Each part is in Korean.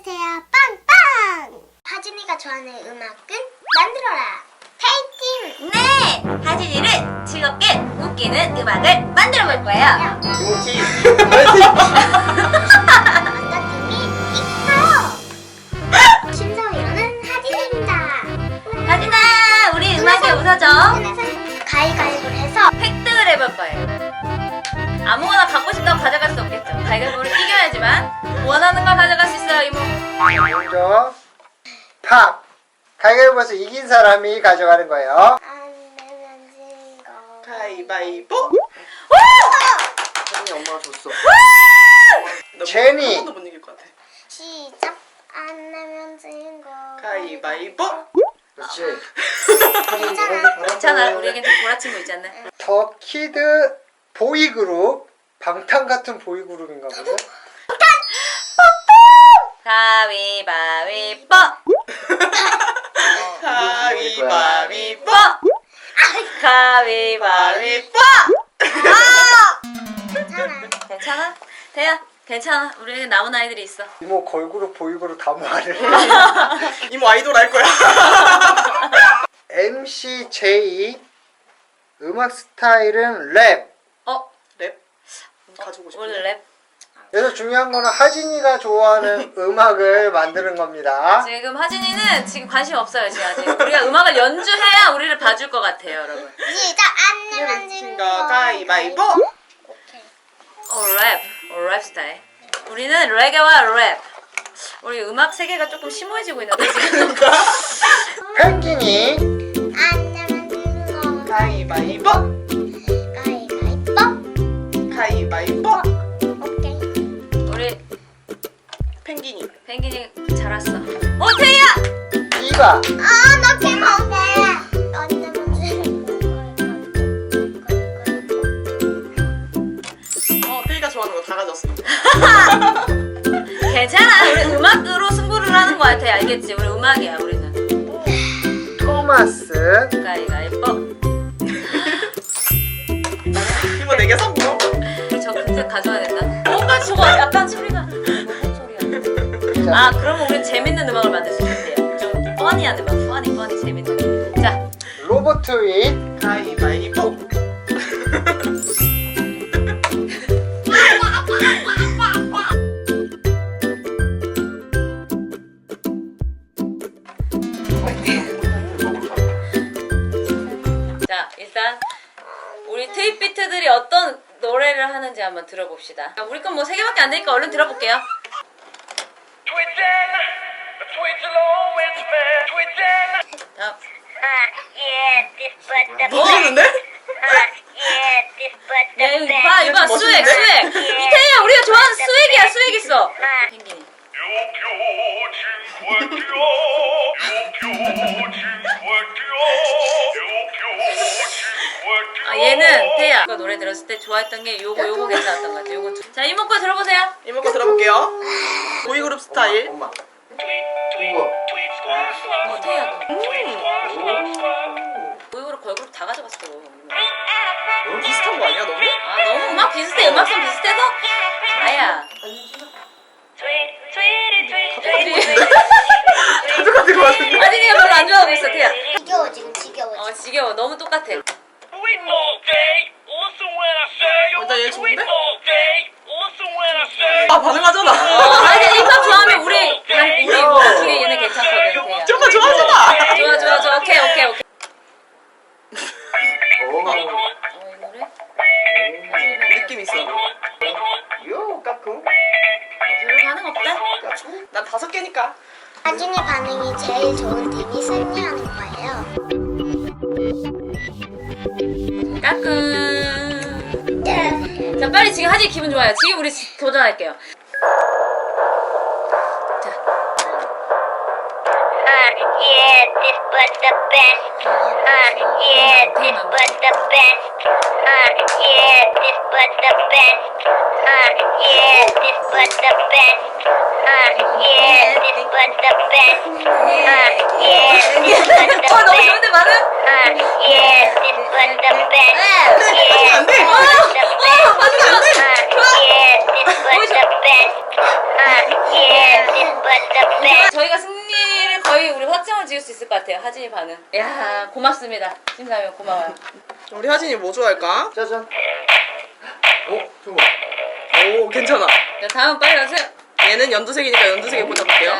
해주세요. 빵빵! 하진이가 좋아하는 음악은 만들어라. 페이팀! 네! 하진이를 즐겁게 웃기는 음악을 만들어 볼 거예요. 이모티 만다팀이 있어요. 신성이로는 하진입니다. 하진아, 우리 음악에 웃어줘. 그래서 가위가위보를 해서 획득을 해볼 거예요. 아무거나 갖고 싶다고 가져갈 수 없겠죠. 가위바위보를 이겨야지만 원하는 걸 가져갈 수 있어요, 이모. 먼저 팝 가위바위보에서 이긴 사람이 가져가는 거예요 안 거. 가위바위보. 혜진이 엄마가 줬어 나 제니. 한 번도 못 이길 것 같아. 시작. 안 내면 진 거. 가위바위보. 그렇지 괜찮아. 괜찮아, 우리에겐 좀 보라친 거 않나? 더 키드 보이그룹 방탄 같은 보이그룹인가 보네 가위바위보! 가위바위보. 보! 가위바위보! 괜찮아. 괜찮아? 대야, 괜찮아. 우리에겐 남은 아이들이 있어. 이모 걸그룹 보이그룹 다 모아를 이모 아이돌 할 거야. MCJ 음악 스타일은 랩 어? 랩 가지고 싶어. 오늘 랩. 그래서 중요한 거는 하진이가 좋아하는 음악을 만드는 겁니다 지금 하진이는 지금 관심 없어요, 지금 아직. 우리가 음악을 연주해야 우리를 봐줄 것 같아요, 여러분. 시작. 안 내면 진 거. 가위바위보. 오케이. 어, 랩. 어, 랩 스타일. 우리는 레게와 랩. 우리 음악 세계가 조금 심오해지고 있는데, 지금. 펭귄이 안 내면 진 거. 가위바위보. 가위바위보. 가위바위보. 태희야! 이가 아, 나 개망해. 안 내면 진 거. 어 태희가 좋아하는 거 다 가졌어. 괜찮아. 우리 음악으로 승부를 하는 거 같아. 알겠지? 우리 음악이야, 우리는. 토마스 가위가위보. 이모 내게 선물. 우리 저 근데 가져야 된다. 뭔가 저거 약간 소리가. 무슨 소리야? 아, 그러면 우리 재밌는 음악을 만들 수 있대 뻔히한 음악. 뻔히, 뻔히 재밌는. 자, 로보트윗 가위바위보. 자, 일단 우리 트윗 비트들이 어떤 노래를 하는지 한번 들어봅시다. 자, 우리 건 뭐 세 개밖에 안 되니까 얼른 들어볼게요. Twitching, 모르겠는데? 야, 이거 봐, 이거 봐, 스웩, 스웩. 이태희야, 우리가 좋아하는 스웩이야, 스웩 있어. 펭귄이. 아, 얘는 태희야. 이거 노래 들었을 때 좋아했던 게 요거, 요거 괜찮았던 것 같아. 요거. 두- 자, 이모 거 들어보세요. 이모 거 들어볼게요. 보이그룹 스타일. 엄마 어, 태희야, 너. 보이그룹 걸그룹 다 가져갔어. 비슷한 거 아니야 너무? 아, 너무 음악 비슷해. 음악성 비슷해서? 아야. 가져가는 거 같은데. 하진이가 별로 안 좋아하고 있어, 태희야. 지겨워 지금 지겨워. 어, 지겨워. 너무 똑같아. 어, 나얘 좋은데? 아 반응하잖아. 어, 하진이 힙합 좋아하면 우리, 단, 우리 뭐, 둘이 얘네 괜찮거든, 태희야. 정말 좋아하잖아. 좋아, 좋아, 좋아. 오케이, 오케이, 오케이. 오 어, 이 노래? 느낌 있어. 요 까꿍 별로 반응 없다. 난 다섯 개니까. 하진이 반응이 제일 좋은 팀이 승리하는 거예요. 까꿍. 네. 자, 빨리 지금 하진이 기분 좋아요. 지금 우리 지- 도전할게요. Oh best. Uh, yeah, this was the best. Uh, yeah, this was the best. Uh, yeah, this was the best. Uh, yeah, this was the best. Uh, yeah, this was the best. Uh, yeah, this was the best. Yeah, this was the best. Uh, yeah, this was the best. Uh, yeah, this was the best. 저희가 승리 저희 우리 확정을 지을 수 있을 것 같아요. 하진이 반응. 야 고맙습니다. 신사면 고마워요. 우리 하진이 뭐 좋아할까? 짜잔. 오, 좋아. 오, 괜찮아. 자, 다음 빨리 가세요. 얘는 연두색이니까 연두색에 보자 볼게요.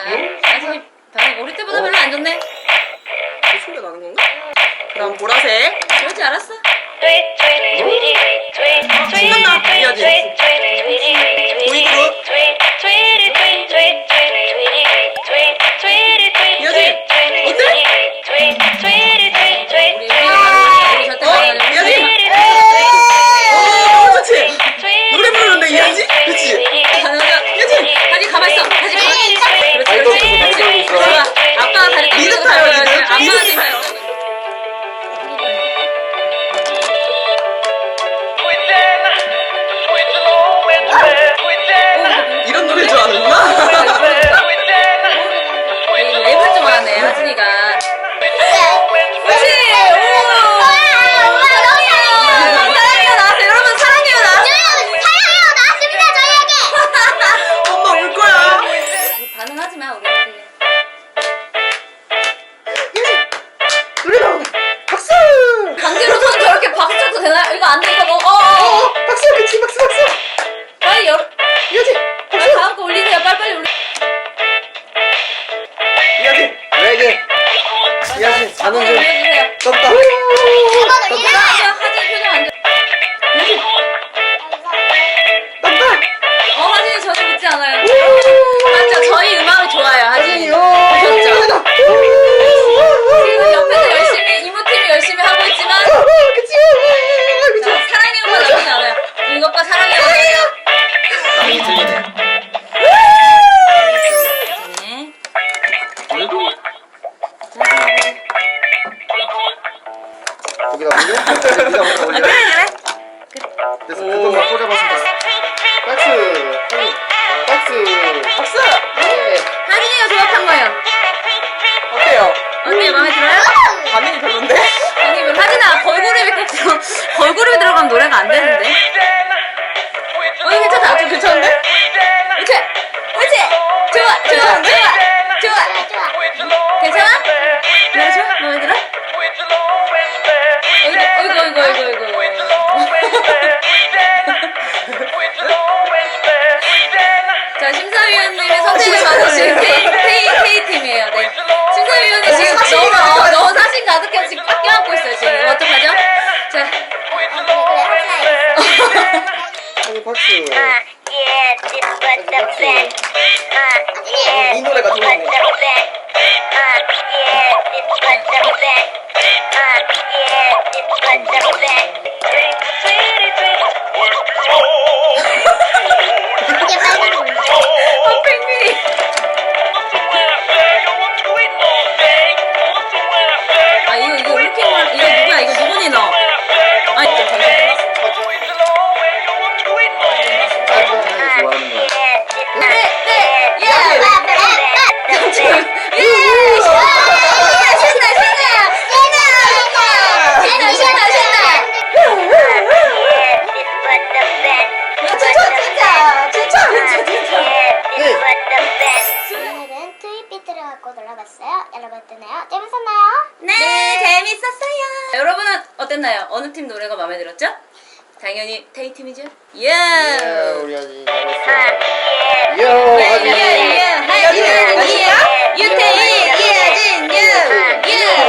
하진이 당신 우리 때보다 별로 안 좋네. 그 소리가 나는 건가? 그럼 보라색. 그러지 않았어. 신난다. 이어지. 가는 중. 떴다. 对，对。 먹고 놀러갔어요. 여러분 어땠나요? 재밌었나요? 네, 네. 재밌었어요. 여러분은 어땠나요? 어느 팀 노래가 마음에 들었죠? 당연히 테이 팀이죠. 예. 예, 우리 아직 잘했어요. 예, 하빈. 예, 예, 하빈. 예, 유태이, 예, 진, 유, 예.